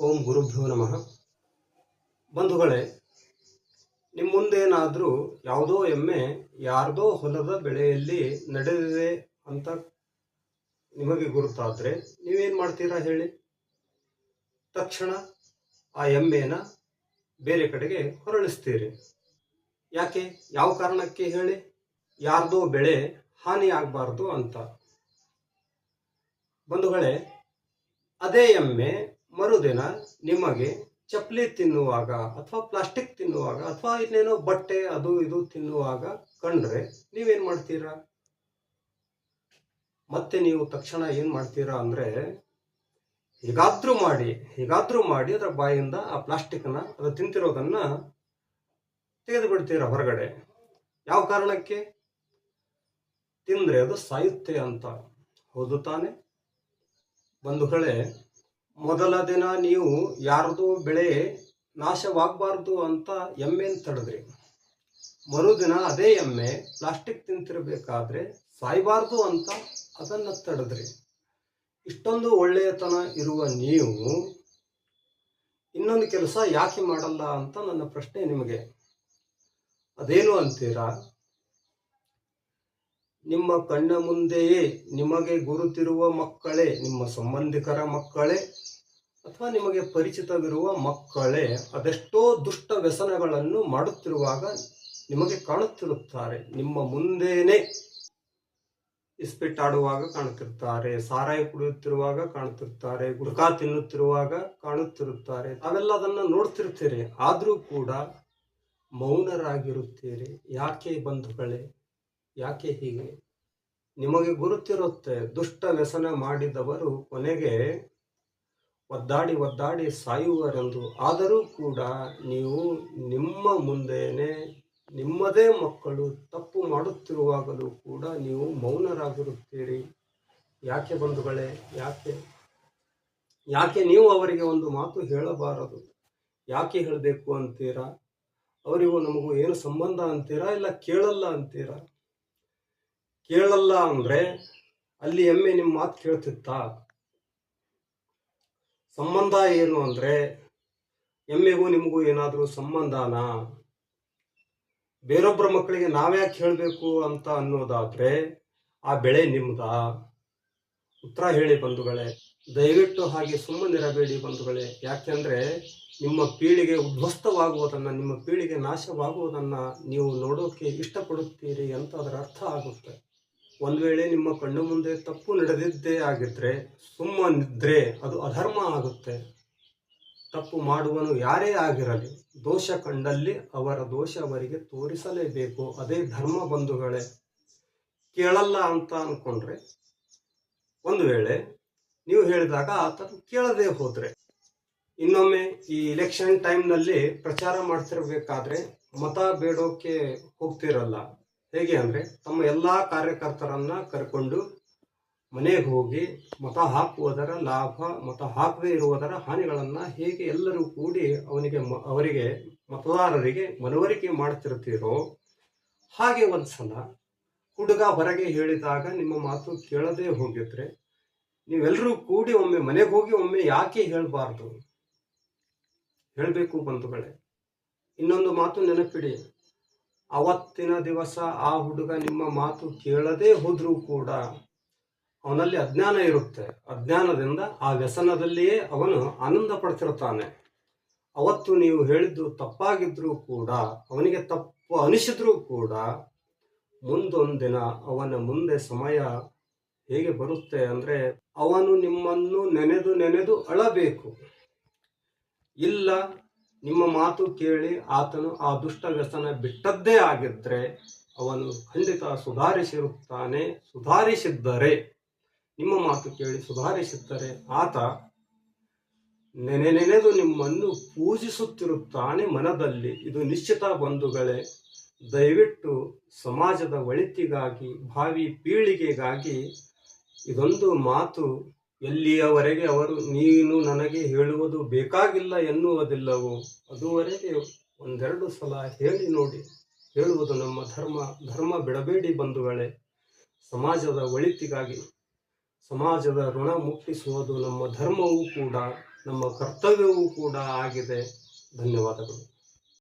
ಓಂ ಗುರುಭ್ಯೋ ನಮಃ. ಬಂಧುಗಳೇ, ನಿಮ್ಮ ಮುಂದೇನಾದರೂ ಯಾವುದೋ ಎಮ್ಮೆ, ಯಾರ್ದೋ ಹೊಲದ ಬೆಳೆಯಲ್ಲಿ ನಡೆದಿದೆ ಅಂತ ನಿಮಗೆ ಗುರುತಾದರೆ ನೀವೇನು ಮಾಡ್ತೀರಾ ಹೇಳಿ? ತಕ್ಷಣ ಆ ಎಮ್ಮೆನ ಬೇರೆ ಕಡೆಗೆ ಹೊರಳಿಸ್ತೀರಿ. ಯಾಕೆ? ಯಾವ ಕಾರಣಕ್ಕೆ ಹೇಳಿ? ಯಾರ್ದೋ ಬೆಳೆ ಹಾನಿ ಆಗಬಾರ್ದು ಅಂತ. ಬಂಧುಗಳೇ, ಅದೇ ಎಮ್ಮೆ ಮರುದಿನ ನಿಮಗೆ ಚಪ್ಪಲಿ ತಿನ್ನುವಾಗ ಅಥವಾ ಪ್ಲಾಸ್ಟಿಕ್ ತಿನ್ನುವಾಗ ಅಥವಾ ಇನ್ನೇನೋ ಬಟ್ಟೆ ಅದು ಇದು ತಿನ್ನುವಾಗ ಕಂಡ್ರೆ ನೀವೇನ್ ಮಾಡ್ತೀರಾ? ಮತ್ತೆ ನೀವು ತಕ್ಷಣ ಏನ್ ಮಾಡ್ತೀರಾ ಅಂದ್ರೆ ಹೀಗಾದ್ರೂ ಮಾಡಿ ಹೀಗಾದ್ರೂ ಮಾಡಿ ಅದರ ಬಾಯಿಂದ ಆ ಪ್ಲಾಸ್ಟಿಕ್ನ ಅದು ತಿಂತಿರೋದನ್ನ ತೆಗೆದು ಬಿಡ್ತೀರಾ ಹೊರಗಡೆ? ಯಾವ ಕಾರಣಕ್ಕೆ? ತಿಂದ್ರೆ ಅದು ಸಾಯುತ್ತೆ ಅಂತ. ಹೌದು ತಾನೆ? ಬಂಧುಗಳೇ ಮೊದಲ ದಿನ ನೀವು ಯಾರದೋ ಬೆಳೆ ನಾಶವಾಗಬಾರ್ದು ಅಂತ ಎಮ್ಮೆನ ತಡೆದ್ರಿ. ಮರುದಿನ ಅದೇ ಎಮ್ಮೆ ಪ್ಲಾಸ್ಟಿಕ್ ತಿಂತಿರಬೇಕಾದ್ರೆ ಸಾಯಬಾರ್ದು ಅಂತ ಅದನ್ನ ತಡೆದ್ರಿ. ಇಷ್ಟೊಂದು ಒಳ್ಳೆಯತನ ಇರುವ ನೀವು ಇನ್ನೊಂದು ಕೆಲಸ ಯಾಕೆ ಮಾಡಲ್ಲ ಅಂತ ನನ್ನ ಪ್ರಶ್ನೆ ನಿಮಗೆ. ಅದೇನು ಅಂತೀರಾ? ನಿಮ್ಮ ಕಣ್ಣ ಮುಂದೆಯೇ ನಿಮಗೆ ಗುರುತಿರುವ ಮಕ್ಕಳೇ, ನಿಮ್ಮ ಸಂಬಂಧಿಕರ ಮಕ್ಕಳೇ ಅಥವಾ ನಿಮಗೆ ಪರಿಚಿತವಿರುವ ಮಕ್ಕಳೇ ಅದೆಷ್ಟೋ ದುಷ್ಟ ವ್ಯಸನಗಳನ್ನು ಮಾಡುತ್ತಿರುವಾಗ ನಿಮಗೆ ಕಾಣುತ್ತಿರುತ್ತಾರೆ. ನಿಮ್ಮ ಮುಂದೇನೆ ಇಸ್ಪಿಟ್ಟಾಡುವಾಗ ಕಾಣುತ್ತಿರುತ್ತಾರೆ, ಸಾರಾಯಿ ಕುಡಿಯುತ್ತಿರುವಾಗ ಕಾಣುತ್ತಿರುತ್ತಾರೆ, ಗುಡ್ಕಾ ತಿನ್ನುತ್ತಿರುವಾಗ ಕಾಣುತ್ತಿರುತ್ತಾರೆ. ತಾವೆಲ್ಲ ಅದನ್ನ ನೋಡ್ತಿರ್ತೀರಿ ಆದರೂ ಕೂಡ ಮೌನರಾಗಿರುತ್ತೀರಿ. ಯಾಕೆ ಬಂಧುಗಳೇ, ಯಾಕೆ ಹೀಗೆ? ನಿಮಗೆ ಗುರುತಿರುತ್ತೆ, ದುಷ್ಟ ವ್ಯಸನ ಮಾಡಿದವರು ಕೊನೆಗೆ ಒದ್ದಾಡಿ ಒದ್ದಾಡಿ ಸಾಯುವರೆಂದು. ಆದರೂ ಕೂಡ ನೀವು ನಿಮ್ಮ ಮುಂದೆಯೇ ನಿಮ್ಮದೇ ಮಕ್ಕಳು ತಪ್ಪು ಮಾಡುತ್ತಿರುವಾಗಲೂ ಕೂಡ ನೀವು ಮೌನರಾಗಿರುತ್ತೀರಿ. ಯಾಕೆ ಬಂಧುಗಳೇ, ಯಾಕೆ? ಯಾಕೆ ನೀವು ಅವರಿಗೆ ಒಂದು ಮಾತು ಹೇಳಬಾರದು? ಯಾಕೆ ಹೇಳಬೇಕು ಅಂತೀರಾ? ಅವರಿಗೂ ನಮಗೂ ಏನು ಸಂಬಂಧ ಅಂತೀರಾ ಇಲ್ಲ ಕೇಳಲ್ಲ ಅಂತೀರಾ? ಕೇಳಲ್ಲ ಅಂದ್ರೆ ಅಲ್ಲಿ ಎಮ್ಮೆ ನಿಮ್ಮ ಮಾತು ಕೇಳ್ತಿತ್ತಾ? ಸಂಬಂಧ ಏನು ಅಂದ್ರೆ, ಎಮ್ಮೆಗೂ ನಿಮಗೂ ಏನಾದರೂ ಸಂಬಂಧನಾ? ಬೇರೊಬ್ಬರ ಮಕ್ಕಳಿಗೆ ನಾವ್ಯಾಕೆ ಹೇಳಬೇಕು ಅಂತ ಅನ್ನೋದಾದರೆ, ಆ ಬೆಳೆ ನಿಮ್ದಾ? ಉತ್ತರ ಹೇಳಿ ಬಂಧುಗಳೇ. ದಯವಿಟ್ಟು ಹಾಗೆ ಸುಮ್ಮನಿರಬೇಡಿ ಬಂಧುಗಳೇ. ಯಾಕೆಂದ್ರೆ ನಿಮ್ಮ ಪೀಳಿಗೆ ಉದ್ವಸ್ತವಾಗುವುದನ್ನು, ನಿಮ್ಮ ಪೀಳಿಗೆ ನಾಶವಾಗುವುದನ್ನ ನೀವು ನೋಡೋಕೆ ಇಷ್ಟಪಡುತ್ತೀರಿ ಅಂತ ಅದರ ಅರ್ಥ ಆಗುತ್ತೆ. ಒಂದ್ ವೇಳೆ ನಿಮ್ಮ ಕಣ್ಣು ಮುಂದೆ ತಪ್ಪು ನಡೆದಿದ್ದೇ ಆಗಿದ್ರೆ, ಸುಮ್ಮನಿದ್ರೆ ಅದು ಅಧರ್ಮ ಆಗುತ್ತೆ. ತಪ್ಪು ಮಾಡುವನು ಯಾರೇ ಆಗಿರಲಿ, ದೋಷ ಕಂಡಲ್ಲಿ ಅವರ ದೋಷ ಅವರಿಗೆ ತೋರಿಸಲೇಬೇಕು. ಅದೇ ಧರ್ಮ ಬಂಧುಗಳೇ. ಕೇಳಲ್ಲ ಅಂತ ಅನ್ಕೊಂಡ್ರೆ, ಒಂದು ವೇಳೆ ನೀವು ಹೇಳಿದಾಗ ಆತ ಕೇಳದೆ ಹೋದ್ರೆ. ಇನ್ನೊಮ್ಮೆ ಈ ಇಲೆಕ್ಷನ್ ಟೈಮ್ನಲ್ಲಿ ಪ್ರಚಾರ ಮಾಡ್ತಿರ್ಬೇಕಾದ್ರೆ ಮತ ಬೇಡೋಕೆ ಹೋಗ್ತಿರಲ್ಲ. ಹೇಗೆ ಅಂದ್ರೆ ತಮ್ಮ ಎಲ್ಲಾ ಕಾರ್ಯಕರ್ತರನ್ನ ಕರ್ಕೊಂಡು ಮನೆಗೆ ಹೋಗಿ ಮತ ಹಾಕುವುದರ ಲಾಭ, ಮತ ಹಾಕದೇ ಇರುವುದರ ಹಾನಿಗಳನ್ನ ಹೇಗೆ ಎಲ್ಲರೂ ಕೂಡಿ ಅವನಿಗೆ ಅವರಿಗೆ ಮತದಾರರಿಗೆ ಮನವರಿಕೆ ಮಾಡ್ತಿರ್ತೀರೋ ಹಾಗೆ ಒಂದ್ಸಲ ಹುಡುಗ ಹೊರಗೆ ಹೇಳಿದಾಗ ನಿಮ್ಮ ಮಾತು ಕೇಳದೇ ಹೋಗಿದ್ರೆ ನೀವೆಲ್ಲರೂ ಕೂಡಿ ಒಮ್ಮೆ ಮನೆಗೆ ಹೋಗಿ ಒಮ್ಮೆ ಯಾಕೆ ಹೇಳಬಾರ್ದು? ಹೇಳಬೇಕು ಬಂಧುಗಳೇ. ಇನ್ನೊಂದು ಮಾತು ನೆನಪಿಡಿ. ಅವತ್ತಿನ ದಿವಸ ಆ ಹುಡುಗ ನಿಮ್ಮ ಮಾತು ಕೇಳದೇ ಹೋದರೂ ಕೂಡ ಅವನಲ್ಲಿ ಅಜ್ಞಾನ ಇರುತ್ತೆ. ಅಜ್ಞಾನದಿಂದ ಆ ವ್ಯಸನದಲ್ಲಿಯೇ ಅವನು ಆನಂದ ಪಡ್ತಿರ್ತಾನೆ ಅವತ್ತು ನೀವು ಹೇಳಿದ್ದು ತಪ್ಪಾಗಿದ್ರೂ ಕೂಡ, ಅವನಿಗೆ ತಪ್ಪು ಅನಿಸಿದ್ರೂ ಕೂಡ ಮುಂದೊಂದಿನ ಅವನ ಮುಂದೆ ಸಮಯ ಹೇಗೆ ಬರುತ್ತೆ ಅಂದ್ರೆ ಅವನು ನಿಮ್ಮನ್ನು ನೆನೆದು ನೆನೆದು ಅಳಬೇಕು. ಇಲ್ಲ ನಿಮ್ಮ ಮಾತು ಕೇಳಿ ಆತನು ಆ ದುಷ್ಟ ವ್ಯಸನ ಬಿಟ್ಟದ್ದೇ ಆಗಿದ್ರೆ ಅವನು ಖಂಡಿತ ಸುಧಾರಿಸಿರುತ್ತಾನೆ, ಸುಧಾರಿಸಿದ್ದರೆ. ನಿಮ್ಮ ಮಾತು ಕೇಳಿ ಸುಧಾರಿಸಿದ್ದರೆ ಆತ ನೆನೆ ನೆನೆದು ನಿಮ್ಮನ್ನು ಪೂಜಿಸುತ್ತಿರುತ್ತಾನೆ ಮನದಲ್ಲಿ. ಇದು ನಿಶ್ಚಿತ ಬಂಧುಗಳೇ, ದಯವಿಟ್ಟು ಸಮಾಜದ ಒಳಿತಿಗಾಗಿ, ಭಾವಿ ಪೀಳಿಗೆಗಾಗಿ ಇದೊಂದು ಮಾತು ಎಲ್ಲಿಯವರೆಗೆ ಅವರು ನೀನು ನನಗೆ ಹೇಳುವುದು ಬೇಕಾಗಿಲ್ಲ ಎನ್ನುವುದಿಲ್ಲವೋ, ಅದುವರೆಗೆ ಒಂದೆರಡು ಸಲ ಹೇಳಿ ನೋಡಿ. ಹೇಳುವುದು ನಮ್ಮ ಧರ್ಮ ಧರ್ಮ ಬಿಡಬೇಡಿ ಬಂಧುಗಳೇ. ಸಮಾಜದ ಒಳಿತಿಗಾಗಿ, ಸಮಾಜದ ಋಣ ಮುಟ್ಟಿಸುವುದು ನಮ್ಮ ಧರ್ಮವೂ ಕೂಡ, ನಮ್ಮ ಕರ್ತವ್ಯವೂ ಕೂಡ ಆಗಿದೆ. ಧನ್ಯವಾದಗಳು.